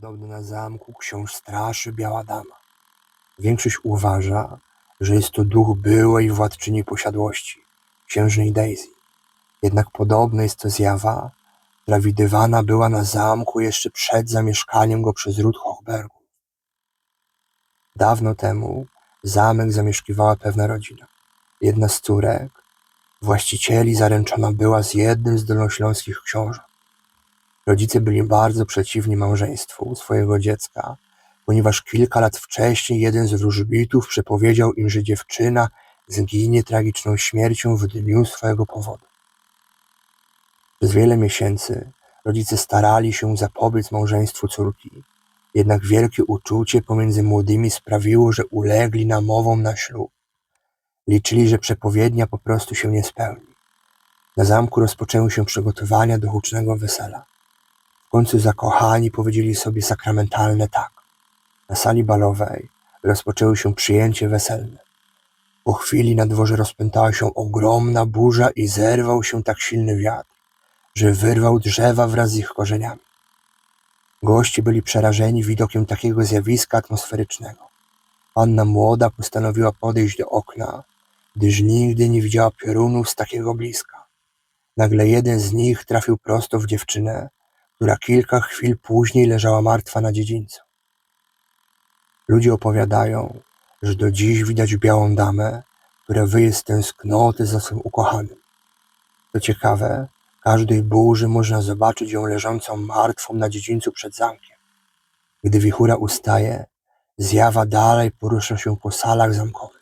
Podobno na zamku książ straszy biała dama. Większość uważa, że jest to duch byłej władczyni posiadłości, księżnej Daisy. Jednak podobno jest to zjawa, która widywana była na zamku jeszcze przed zamieszkaniem go przez ród Hochbergów. Dawno temu zamek zamieszkiwała pewna rodzina. Jedna z córek właścicieli zaręczona była z jednym z dolnośląskich książąt. Rodzice byli bardzo przeciwni małżeństwu swojego dziecka, ponieważ kilka lat wcześniej jeden z wróżbitów przepowiedział im, że dziewczyna zginie tragiczną śmiercią w dniu swojego powodu. Przez wiele miesięcy rodzice starali się zapobiec małżeństwu córki, jednak wielkie uczucie pomiędzy młodymi sprawiło, że ulegli namowom na ślub. Liczyli, że przepowiednia po prostu się nie spełni. Na zamku rozpoczęły się przygotowania do hucznego wesela. Końcu zakochani powiedzieli sobie sakramentalne tak. Na sali balowej rozpoczęło się przyjęcie weselne. Po chwili na dworze rozpętała się ogromna burza i zerwał się tak silny wiatr, że wyrwał drzewa wraz z ich korzeniami. Goście byli przerażeni widokiem takiego zjawiska atmosferycznego. Panna młoda postanowiła podejść do okna, gdyż nigdy nie widziała piorunów z takiego bliska. Nagle jeden z nich trafił prosto w dziewczynę, która kilka chwil później leżała martwa na dziedzińcu. Ludzie opowiadają, że do dziś widać białą damę, która wyje z tęsknoty za swym ukochanym. To ciekawe, każdej burzy można zobaczyć ją leżącą martwą na dziedzińcu przed zamkiem. Gdy wichura ustaje, zjawa dalej porusza się po salach zamkowych.